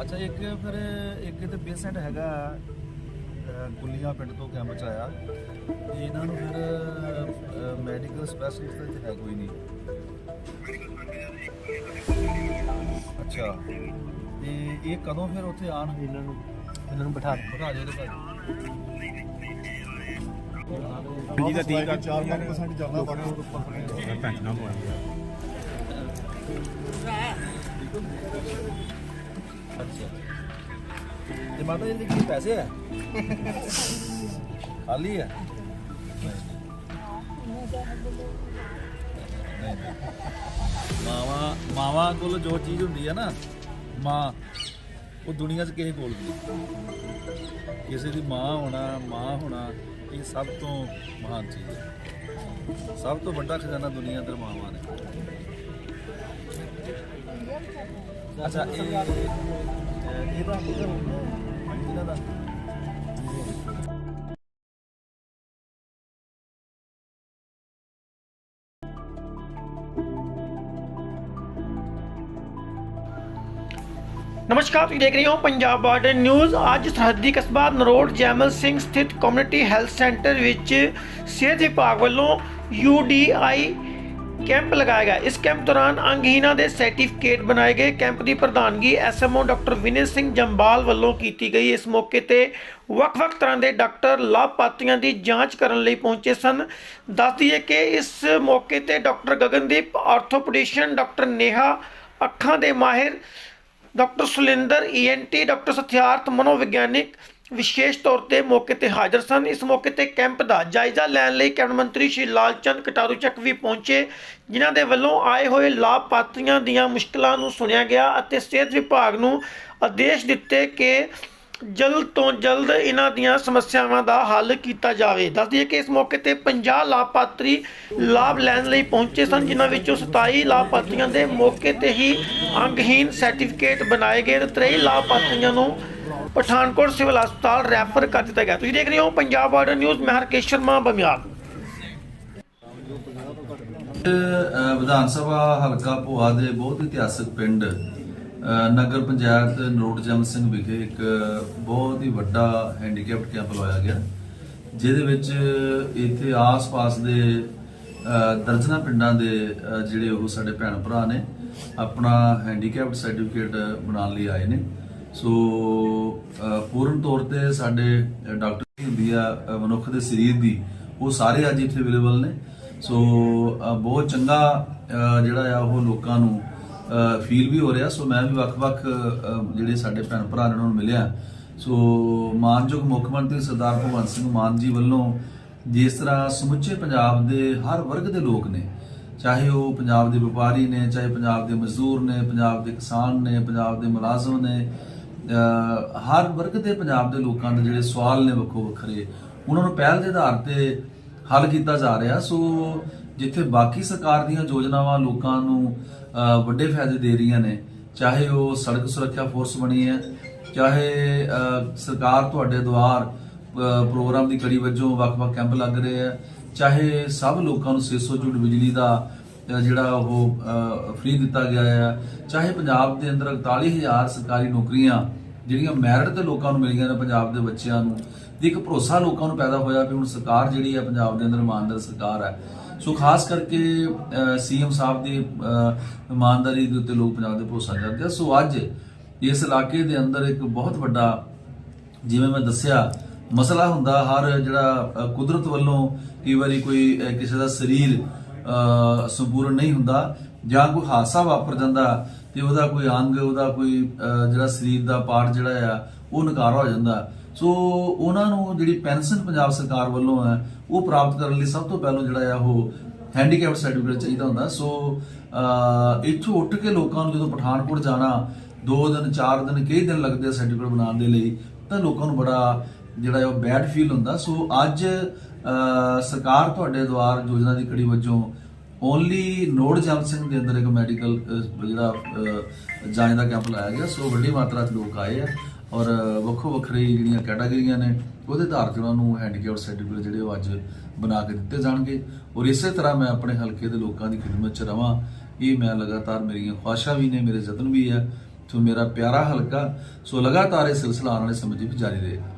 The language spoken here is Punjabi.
ਅੱਛਾ ਇੱਕ ਫਿਰ ਇੱਕ ਤੇ ਪੇਸ਼ੈਂਟ ਹੈਗਾ ਗੁੱਲੀਆਂ ਪਿੰਡ ਤੋਂ ਕੈਂਪ ਚ ਆਇਆ। ਤੇ ਇਹਨਾਂ ਨੂੰ ਫਿਰ ਮੈਡੀਕਲ ਸਪੈਸ਼ਲਿਸਟ ਤੇ ਹੈ ਕੋਈ ਨਹੀਂ। ਅੱਛਾ ਤੇ ਇਹ ਕਦੋਂ ਫਿਰ ਉੱਥੇ ਆਣ ਇਹਨਾਂ ਨੂੰ ਇਹਨਾਂ ਨੂੰ ਬਿਠਾ ਬਿਠਾ ਦਿਓ ਤੇ ਜੀ ਦਾ ਠੀਕ ਆ 4% ਚੱਲਦਾ ਬਾਕੀ ਉੱਪਰ। ਟੈਨਸ਼ਨ ਨਾ ਹੋਇਆ ਅੱਛਾ ਤੇ ਮਾਤਾ ਜੀ ਦੇ ਕੀ ਪੈਸੇ ਹੈ ਖਾਲੀ ਹੈ ਮਾਵਾ ਮਾਵਾ ਕੋਲ ਜੋ ਚੀਜ਼ ਹੁੰਦੀ ਹੈ ਨਾ, ਮਾਂ, ਉਹ ਦੁਨੀਆ 'ਚ ਕਿਸੇ ਕੋਲ ਨਹੀਂ। ਕਿਸੇ ਦੀ ਮਾਂ ਹੋਣਾ ਮਾਂ ਹੋਣਾ, ਇਹ ਸਭ ਤੋਂ ਮਹਾਨ ਚੀਜ਼ ਹੈ ਸਭ ਤੋਂ ਵੱਡਾ ਖਜ਼ਾਨਾ ਦੁਨੀਆ ਅੰਦਰ ਮਾਵਾਂ ਨੇ। ਅੱਛਾ, ਇਹ, ਇਹ- ਇਹਦਾ ਇਹਨਾਂ ਦਾ ਨਮਸਕਾਰ, ਤੁਸੀਂ ਦੇਖ ਰਹੇ ਹੋ ਪੰਜਾਬ ਬਾਰਡਰ ਨਿਊਜ਼। ਅੱਜ ਸਰਹੱਦੀ ਕਸਬਾ ਨਰੋੜ ਜੈਮਲ ਸਿੰਘ ਸਥਿਤ ਕਮਿਊਨਿਟੀ ਹੈਲਥ ਸੈਂਟਰ ਵਿੱਚ ਸਿਹਤ ਵਿਭਾਗ ਵੱਲੋਂ UDI ਕੈਂਪ ਲਗਾਇਆ ਗਿਆ। ਇਸ ਕੈਂਪ ਦੌਰਾਨ ਅੰਗਹੀਣਾਂ ਦੇ ਸਰਟੀਫਿਕੇਟ ਬਣਾਏ ਗਏ। ਕੈਂਪ ਦੀ ਪ੍ਰਧਾਨਗੀ ਐਸਐਮਓ ਡਾਕਟਰ ਵਿਨੇ ਸਿੰਘ ਜੰਬਾਲ ਵੱਲੋਂ ਕੀਤੀ ਗਈ। ਇਸ ਮੌਕੇ ਤੇ ਵੱਖ-ਵੱਖ ਤਰ੍ਹਾਂ ਦੇ ਡਾਕਟਰ ਲਾਭਪਾਤਰੀਆਂ ਦੀ ਜਾਂਚ ਕਰਨ ਲਈ ਪਹੁੰਚੇ ਸਨ। ਦੱਸ ਦਈਏ ਕਿ ਇਸ ਮੌਕੇ ਤੇ doctor Gagandeep orthopaedician, doctor Neha ਅੱਖਾਂ ਦੇ ਮਾਹਿਰ, doctor Sulinder ENT doctor Sathiarth ਮਨੋਵਿਗਿਆਨਿਕ ਵਿਸ਼ੇਸ਼ ਤੌਰ ਤੇ ਮੌਕੇ ਤੇ ਹਾਜ਼ਰ ਸਨ। ਇਸ ਮੌਕੇ ਤੇ ਕੈਂਪ ਦਾ ਜਾਇਜ਼ਾ ਲੈਣ ਲਈ ਕੈਬਨਿਟ ਮੰਤਰੀ ਸ਼੍ਰੀ ਲਾਲਚੰਦ ਕਟਾਰੂ ਚੱਕ ਵੀ ਪਹੁੰਚੇ, ਜਿਨ੍ਹਾਂ ਦੇ ਵੱਲੋਂ ਆਏ ਹੋਏ ਲਾਭਪਾਤਰੀਆਂ ਦੀਆਂ ਮੁਸ਼ਕਲਾਂ ਨੂੰ ਸੁਣਿਆ ਗਿਆ ਅਤੇ ਸਿਹਤ ਵਿਭਾਗ ਨੂੰ ਆਦੇਸ਼ ਦਿੱਤੇ ਕਿ ਜਲਦ ਤੋਂ ਜਲਦ ਇਹਨਾਂ ਦੀਆਂ ਸਮੱਸਿਆਵਾਂ ਦਾ ਹੱਲ ਕੀਤਾ ਜਾਵੇ। ਦੱਸ ਦਈਏ ਕਿ ਇਸ ਮੌਕੇ ਤੇ 50 ਲਾਭਪਾਤਰੀ ਲਾਭ ਲੈਣ ਲਈ ਪਹੁੰਚੇ ਸਨ, ਜਿਨ੍ਹਾਂ ਵਿੱਚੋਂ 27 ਲਾਭਪਾਤਰੀਆਂ ਦੇ ਮੌਕੇ ਤੇ ਹੀ ਅੰਗਹੀਨ ਸਰਟੀਫਿਕੇਟ ਬਣਾਏ ਗਏ ਤੇ 23 ਲਾਭਪਾਤਰੀਆਂ ਨੂੰ ਪਠਾਨਕੋਟ ਸਿਵਲ ਹਸਪਤਾਲ ਰੈਫਰ ਕਰ ਦਿੱਤਾ ਗਿਆ। ਤੁਸੀਂ ਦੇਖ ਰਹੇ ਹੋ ਪੰਜਾਬ ਬਾਰਡਰ ਨਿਊਜ਼, ਮੈਂ ਹਰਕੇਸ਼ ਸ਼ਰਮਾ, ਬਮਿਆਲ। ਵਿਧਾਨ ਸਭਾ ਹਲਕਾ ਭੋਆ ਦੇ ਬਹੁਤ ਇਤਿਹਾਸਕ ਪਿੰਡ ਨਗਰ ਪੰਚਾਇਤ ਨਰੋਟ ਸਿੰਘ ਵਿਖੇ ਇੱਕ ਬਹੁਤ ਹੀ ਵੱਡਾ ਹੈਂਡੀਕੈਪਟ ਕੈਂਪ ਲਗਾਇਆ ਗਿਆ, ਜਿਹਦੇ ਵਿੱਚ ਇੱਥੇ ਆਸ-ਪਾਸ ਦੇ ਅਹ ਦਰਜਨਾਂ ਪਿੰਡਾਂ ਦੇ ਜਿਹੜੇ ਉਹ ਸਾਡੇ ਭੈਣ ਭਰਾ ਨੇ, ਆਪਣਾ ਹੈਂਡੀਕੈਪਟ ਸਰਟੀਫਿਕੇਟ ਬਣਾਉਣ ਲਈ ਆਏ ਨੇ। ਸੋ ਪੂਰਨ ਤੌਰ ਤੇ ਸਾਡੇ ਡਾਕਟਰ ਹੁੰਦੀ ਆ ਮਨੁੱਖ ਦੇ ਸਰੀਰ ਦੀ, ਉਹ ਸਾਰੇ ਅੱਜ ਇੱਥੇ ਅਵੇਲੇਬਲ ਨੇ। ਸੋ ਬਹੁਤ ਚੰਗਾ ਜਿਹੜਾ ਆ, ਉਹ ਲੋਕਾਂ ਨੂੰ ਫੀਲ ਵੀ ਹੋ ਰਿਹਾ। ਸੋ ਮੈਂ ਵੀ ਵੱਖ-ਵੱਖ ਜਿਹੜੇ ਸਾਡੇ ਭੈਣ ਭਰਾ ਨੇ, ਉਹਨਾਂ ਨੂੰ ਮਿਲਿਆ। ਸੋ ਮਾਨਯੋਗ ਮੁੱਖ ਮੰਤਰੀ ਸਰਦਾਰ ਭਗਵੰਤ ਸਿੰਘ ਮਾਨ ਜੀ ਵੱਲੋਂ ਜਿਸ ਤਰ੍ਹਾਂ ਸਮੁੱਚੇ ਪੰਜਾਬ ਦੇ ਹਰ ਵਰਗ ਦੇ ਲੋਕ ਨੇ, ਚਾਹੇ ਉਹ ਪੰਜਾਬ ਦੇ ਵਪਾਰੀ ਨੇ, ਚਾਹੇ ਪੰਜਾਬ ਦੇ ਮਜ਼ਦੂਰ ਨੇ, ਪੰਜਾਬ ਦੇ ਕਿਸਾਨ ਨੇ, ਪੰਜਾਬ ਦੇ ਮੁਲਾਜ਼ਮ ਨੇ ਹਰ ਵਰਗ ਦੇ ਪੰਜਾਬ ਦੇ ਲੋਕਾਂ ਦੇ ਜਿਹੜੇ ਸਵਾਲ ਨੇ ਵੱਖੋ ਵੱਖਰੇ, ਉਹਨਾਂ ਨੂੰ ਪਹਿਲ ਦੇ ਆਧਾਰ ਤੇ ਹੱਲ ਕੀਤਾ ਜਾ ਰਿਹਾ। ਸੋ ਜਿੱਥੇ ਬਾਕੀ ਸਰਕਾਰ ਦੀਆਂ ਯੋਜਨਾਵਾਂ ਲੋਕਾਂ ਨੂੰ ਵੱਡੇ ਫਾਇਦੇ ਦੇ ਰਹੀਆਂ ਨੇ, ਚਾਹੇ ਉਹ ਸੜਕ ਸੁਰੱਖਿਆ ਫੋਰਸ ਬਣੀ ਹੈ, ਚਾਹੇ ਸਰਕਾਰ ਤੁਹਾਡੇ ਦੁਆਰ ਪ੍ਰੋਗਰਾਮ ਦੀ ਕੜੀ ਵਜੋਂ ਵੱਖ-ਵੱਖ ਕੈਂਪ ਲੱਗ ਰਹੇ ਆ ਚਾਹੇ ਸਭ ਲੋਕਾਂ ਨੂੰ 600 ਯੂਨਿਟ ਬਿਜਲੀ ਦਾ ਜਿਹੜਾ ਉਹ ਫ੍ਰੀ ਦਿੱਤਾ ਗਿਆ ਆ। ਚਾਹੇ ਪੰਜਾਬ ਦੇ ਅੰਦਰ 41000 ਸਰਕਾਰੀ ਨੌਕਰੀਆਂ ਜਿਹੜੀਆਂ ਮੈਰਿਟ ਤੇ ਲੋਕਾਂ ਨੂੰ ਮਿਲੀਆਂ ਨੇ ਪੰਜਾਬ ਦੇ ਬੱਚਿਆਂ ਨੂੰ ਦੀ ਇੱਕ ਭਰੋਸਾ ਲੋਕਾਂ ਨੂੰ ਪੈਦਾ ਹੋਇਆ ਵੀ ਹੁਣ ਸਰਕਾਰ ਜਿਹੜੀ ਹੈ ਪੰਜਾਬ ਦੇ ਅੰਦਰ ਇਮਾਨਦਾਰ ਸਰਕਾਰ ਹੈ ਸੋ ਖਾਸ ਕਰਕੇ ਸੀਐਮ ਸਾਹਿਬ ਦੀ ਇਮਾਨਦਾਰੀ ਦੇ ਉੱਤੇ ਲੋਕ ਪੰਜਾਬ ਦੇ ਭਰੋਸਾ ਕਰਦੇ ਆ। ਸੋ ਅੱਜ ਇਸ ਇਲਾਕੇ ਦੇ ਅੰਦਰ ਇੱਕ ਬਹੁਤ ਵੱਡਾ, ਜਿਵੇਂ ਮੈਂ ਦੱਸਿਆ, ਮਸਲਾ ਹੁੰਦਾ ਹਰ ਜਿਹੜਾ ਕੁਦਰਤ ਵੱਲੋਂ ਕਈ ਵਾਰੀ ਕੋਈ ਕਿਸੇ ਦਾ ਸਰੀਰ ਸੰਪੂਰਨ ਨਹੀਂ ਹੁੰਦਾ ਜਾਂ ਕੋਈ ਹਾਦਸਾ ਵਾਪਰ ਜਾਂਦਾ ਤੇ ਉਹਦਾ ਕੋਈ ਅੰਗ, ਉਹਦਾ ਕੋਈ ਜਿਹੜਾ ਸਰੀਰ ਦਾ ਪਾਰਟ ਜਿਹੜਾ ਆ, ਉਹ ਨਕਾਰਾ ਹੋ ਜਾਂਦਾ। ਸੋ ਉਹਨਾਂ ਨੂੰ ਜਿਹੜੀ ਪੈਨਸ਼ਨ ਪੰਜਾਬ ਸਰਕਾਰ ਵੱਲੋਂ ਹੈ, ਉਹ ਪ੍ਰਾਪਤ ਕਰਨ ਲਈ ਸਭ ਤੋਂ ਪਹਿਲਾਂ ਜਿਹੜਾ ਆ, ਉਹ ਹੈਂਡੀਕੈਪ ਸਰਟੀਫਿਕੇਟ ਚਾਹੀਦਾ ਹੁੰਦਾ। ਸੋ ਇੱਥੋਂ ਉੱਠ ਕੇ ਲੋਕਾਂ ਨੂੰ ਜਦੋਂ ਪਠਾਨਕੋਟ ਜਾਣਾ 2 ਦਿਨ 4 ਦਿਨ, ਕਈ ਦਿਨ ਲੱਗਦੇ ਸਰਟੀਫਿਕੇਟ ਬਣਾਉਣ ਦੇ ਲਈ, ਤਾਂ ਲੋਕਾਂ ਨੂੰ ਬੜਾ ਜਿਹੜਾ ਹੈ ਉਹ ਬੈਡ ਫੀਲ ਹੁੰਦਾ। ਸੋ ਅੱਜ ਸਰਕਾਰ ਤੁਹਾਡੇ ਦੁਆਰ ਯੋਜਨਾ ਦੀ ਕੜੀ ਵਜੋਂ ਓਨਲੀ ਨੋਡ ਜੰਮ ਸਿੰਘ ਦੇ ਅੰਦਰ ਇੱਕ ਮੈਡੀਕਲ ਜਿਹੜਾ ਅ, ਜਾਂਚ ਦਾ ਕੈਂਪ ਲਾਇਆ ਗਿਆ ਸੋ ਵੱਡੀ ਮਾਤਰਾ 'ਚ ਲੋਕ ਆਏ ਆ ਔਰ ਵੱਖੋ ਵੱਖਰੀ ਜਿਹੜੀਆਂ ਕੈਟਾਗਰੀਆਂ ਨੇ ਉਹਦੇ ਆਧਾਰ ਤੇ ਉਹਨਾਂ ਨੂੰ ਹੈਂਡੀਕੈਪ ਸਰਟੀਫਿਕੇਟ ਜਿਹੜੇ ਉਹ ਅੱਜ ਬਣਾ ਕੇ ਦਿੱਤੇ ਜਾਣਗੇ। ਔਰ ਇਸੇ ਤਰ੍ਹਾਂ ਮੈਂ ਆਪਣੇ ਹਲਕੇ ਦੇ ਲੋਕਾਂ ਦੀ ਖਿਦਮਤ 'ਚ ਰਵਾਂ ਇਹ ਮੈਂ ਲਗਾਤਾਰ ਮੇਰੀਆਂ ਖੁਆਇਸ਼ਾਂ ਵੀ ਨੇ ਮੇਰੇ ਯਤਨ ਵੀ ਹੈ ਸੋ ਮੇਰਾ ਪਿਆਰਾ ਹਲਕਾ ਸੋ ਲਗਾਤਾਰ ਇਹ ਸਿਲਸਿਲਾ ਆਉਣ ਵਾਲੇ ਸਮੇਂ 'ਚ ਵੀ ਜਾਰੀ ਰਹੇਗਾ।